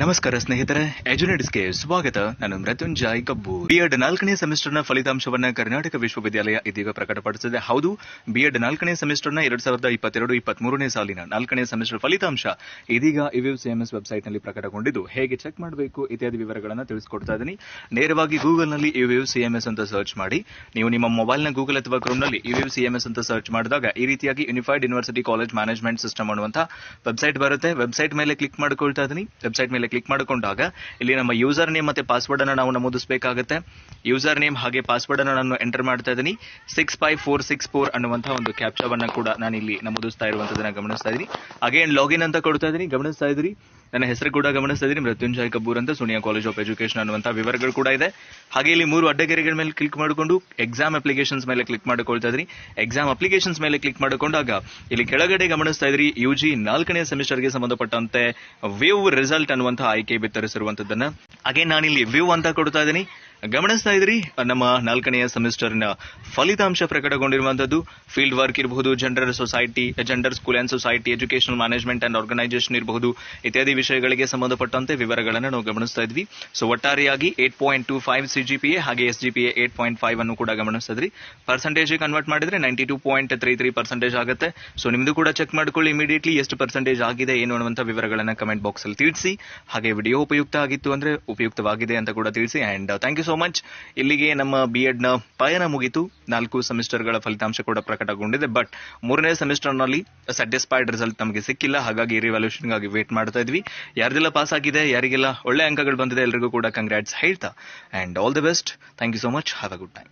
ನಮಸ್ಕಾರ ಸ್ನೇಹಿತರೆ ಎಜುನೆಟ್ಸ್ಗೆ ಸ್ವಾಗತ. ನಾನು ಮೃತ್ಯುಂಜಯ್ ಕಬ್ಬೂರ್. ಬಿಎಡ್ ನಾಲ್ಕನೇ ಸೆಮಿಸ್ಟರ್ನ ಫಲಿತಾಂಶವನ್ನ ಕರ್ನಾಟಕ ವಿಶ್ವವಿದ್ಯಾಲಯ ಇದೀಗ ಪ್ರಕಟಪಡಿಸಿದೆ. ಹೌದು ಬಿಎಡ್ ನಾಲ್ಕನೇ ಸೆಮಿಸ್ಟರ್ನ ಎರಡ್ ಸಾವಿರದ ಇಪ್ಪತ್ತೆರಡು, ಇಪ್ಪತ್ಮೂರನೇ ಸಾಲಿನ ನಾಲ್ಕನೇ ಸೆಮಿಸ್ಟರ್ ಫಲಿತಾಂಶ ಇದೀಗ ಇವ್ಯೂ ಸಿಎಂಎಸ್ ವೆಬ್ಸೈಟ್ನಲ್ಲಿ ಪ್ರಕಟಗೊಂಡಿದ್ದು. ಹೇಗೆ ಚೆಕ್ ಮಾಡಬೇಕು ಇತ್ಯಾದಿ ವಿವರಗಳನ್ನು ತಿಳಿಸಿಕೊಡ್ತಾ ಇದ್ದೀನಿ. ನೇರವಾಗಿ ಗೂಗಲ್ನಲ್ಲಿ ಇವ್ಯೂ ಸಿಎಂಎಸ್ ಅಂತ ಸರ್ಚ್ ಮಾಡಿ. ನೀವು ನಿಮ್ಮ ಮೊಬೈಲ್ನ ಗೂಗಲ್ ಅಥವಾ ಕ್ರೋಮ್ನಲ್ಲಿ ಇವ್ಯೂ ಸಿಎಂಎಸ್ ಅಂತ ಸರ್ಚ್ ಮಾಡಿದಾಗ ಈ ರೀತಿಯಾಗಿ unified university college management system ಅನ್ನುವಂಥ ವೆಬ್ಸೈಟ್ ಬರುತ್ತೆ. ವೆಬ್ಸೈಟ್ ಮೇಲೆ ಕ್ಲಿಕ್ ಮಾಡ್ಕೊಳ್ತಾ ಇದ್ದೀನಿ. ವೆಬ್ಸೈಟ್ ಮೇಲೆ ಕ್ಲಿಕ್ ಮಾಡಿಕೊಂಡಾಗ ಇಲ್ಲಿ ನಮ್ಮ ಯೂಸರ್ ನೇಮ್ ಮತ್ತೆ ಪಾಸ್ವರ್ಡ್ ಅನ್ನು ನಾವು ನಮೂದಿಸಬೇಕಾಗುತ್ತೆ. ಯೂಸರ್ ನೇಮ್ ಹಾಗೆ ಪಾಸ್ವರ್ಡ್ ಅನ್ನು ನಾನು ಎಂಟರ್ ಮಾಡ್ತಾ ಇದ್ದೀನಿ. Six five four six four ಅನ್ನುವಂತಹ ಒಂದು ಕ್ಯಾಪ್ಚಾವನ್ನ ಕೂಡ ನಾನು ಇಲ್ಲಿ ನಮೂದಿಸ್ತಾ ಇರುವಂತದನ್ನ ಗಮನಿಸ್ತಾ ಇದ್ದೀನಿ. ಅಗೇನ್ ಲಾಗಿನ್ ಅಂತ ಕೊಡ್ತಾ ಇದ್ದೀನಿ. ಗಮನಿಸ್ತಾ ಇದ್ದೀರಿ? ನನ್ನ ಹೆಸರು ಕೂಡ ಗಮನಿಸ್ತಾ ಇದ್ದೀನಿ. ಮೃತ್ಯುಂಜಯ್ ಕಪೂರ್ ಅಂತ ಸೋನಿಯಾ ಕಾಲೇಜ್ ಆಫ್ ಎಜುಕೇಶನ್ ಅನ್ನುವಂತ ವಿವರಗಳು ಕೂಡ ಇದೆ. ಹಾಗೆ ಇಲ್ಲಿ ಮೂರು ಅಡ್ಡಗೆರೆಗಳ ಮೇಲೆ ಕ್ಲಿಕ್ ಮಾಡಿಕೊಂಡು ಎಕ್ಸಾಮ್ ಅಪ್ಲಿಕೇಶನ್ಸ್ ಮೇಲೆ ಕ್ಲಿಕ್ ಮಾಡಿಕೊಳ್ತಾ ಇದ್ರಿ. ಎಕ್ಸಾಮ್ ಅಪ್ಲಿಕೇಶನ್ಸ್ ಮೇಲೆ ಕ್ಲಿಕ್ ಮಾಡಿಕೊಂಡಾಗ ಇಲ್ಲಿ ಕೆಳಗಡೆ ಗಮನಿಸ್ತಾ ಇದ್ರಿ. ಯು ಜಿ ನಾಲ್ಕನೇ ಸೆಮಿಸ್ಟರ್ಗೆ ಸಂಬಂಧಪಟ್ಟಂತೆ ವ್ಯೂ ರಿಸಲ್ಟ್ ಅನ್ನುವಂತಹ ಆಯ್ಕೆ ಬಿತ್ತರಿಸಿರುವಂತದ್ದನ್ನ ಹಾಗೆ ನಾನಿಲ್ಲಿ ವ್ಯೂ ಅಂತ ಕೊಡ್ತಾ ಇದ್ದೀನಿ. ಗಮನಿಸ್ತಾ ಇದ್ರಿ, ನಮ್ಮ ನಾಲ್ಕನೆಯ ಸೆಮಿಸ್ಟರ್ನ ಫಲಿತಾಂಶ ಪ್ರಕಟಗೊಂಡಿರುವಂತದ್ದು ಫೀಲ್ಡ್ ವರ್ಕ್ ಇರಬಹುದು gender society gender school and society educational management and organisation ಇರಬಹುದು, ಇತ್ಯಾದಿ ವಿಷಯಗಳಿಗೆ ಸಂಬಂಧಪಟ್ಟಂತೆ ವಿವರಗಳನ್ನು ನಾವು ಗಮನಿಸ್ತಾ ಇದ್ವಿ. ಸೊ ಒಟ್ಟಾರೆಯಾಗಿ eight point two five C G P A ಹಾಗೆ S G P eight point five ಅನ್ನು ಕೂಡ ಗಮನಿಸ್ತಾ ಇದ್ರಿ. ಪರ್ಸೆಂಟೇಜ್ ಕನ್ವರ್ಟ್ ಮಾಡಿದ್ರೆ ninety two point three three percentage ಆಗುತ್ತೆ. ಸೊ ನಿಮ್ದು ಕೂಡ ಚೆಕ್ ಮಾಡ್ಕೊಳ್ಳಿ ಇಮಿಡಿಯೇಟ್ಲಿ ಎಷ್ಟು ಪರ್ಸೆಂಟೇಜ್ ಆಗಿದೆ, ಏನು ಅನ್ನುವಂಥ ವಿವರಗಳನ್ನು ಕಮೆಂಟ್ ಬಾಕ್ಸ್ ಅಲ್ಲಿ ತಿಳಿಸಿ. ಹಾಗೆ ವಿಡಿಯೋ ಉಪಯುಕ್ತ ಆಗಿತ್ತು ಅಂದ್ರೆ ಉಪಯುಕ್ತವಾಗಿದೆ ಅಂತ ಕೂಡ ತಿಳಿಸಿ and thank you so much ಇಲ್ಲಿಗೆ ನಮ್ಮ ಬಿ ನ ಪಯಣ ಮುಗಿತು. ನಾಲ್ಕು ಸೆಮಿಸ್ಟರ್ಗಳ ಫಲಿತಾಂಶ ಕೂಡ ಪ್ರಕಟಗೊಂಡಿದೆ. ಬಟ್ ಮೂರನೇ ಸೆಮಿಸ್ಟರ್ನಲ್ಲಿ ಸ್ಯಾಟಿಸ್ಫೈಡ್ ರಿಸಲ್ಟ್ ನಮಗೆ ಸಿಕ್ಕಿಲ್ಲ. ಹಾಗಾಗಿ ರಿವಾಲ್ಯೂಷನ್ಗಾಗಿ ವೇಟ್ ಮಾಡ್ತಾ ಇದ್ವಿ. ಯಾರಿಗೆಲ್ಲ ಪಾಸ್ ಆಗಿದೆ, ಯಾರಿಗೆಲ್ಲ ಒಳ್ಳೆ ಅಂಕಗಳು ಬಂದಿದೆ ಎಲ್ರಿಗೂ ಕೂಡ ಕಂಗ್ರಾಟ್ಸ್ ಹೇಳ್ತಾ. And all the best thank you so much have a good time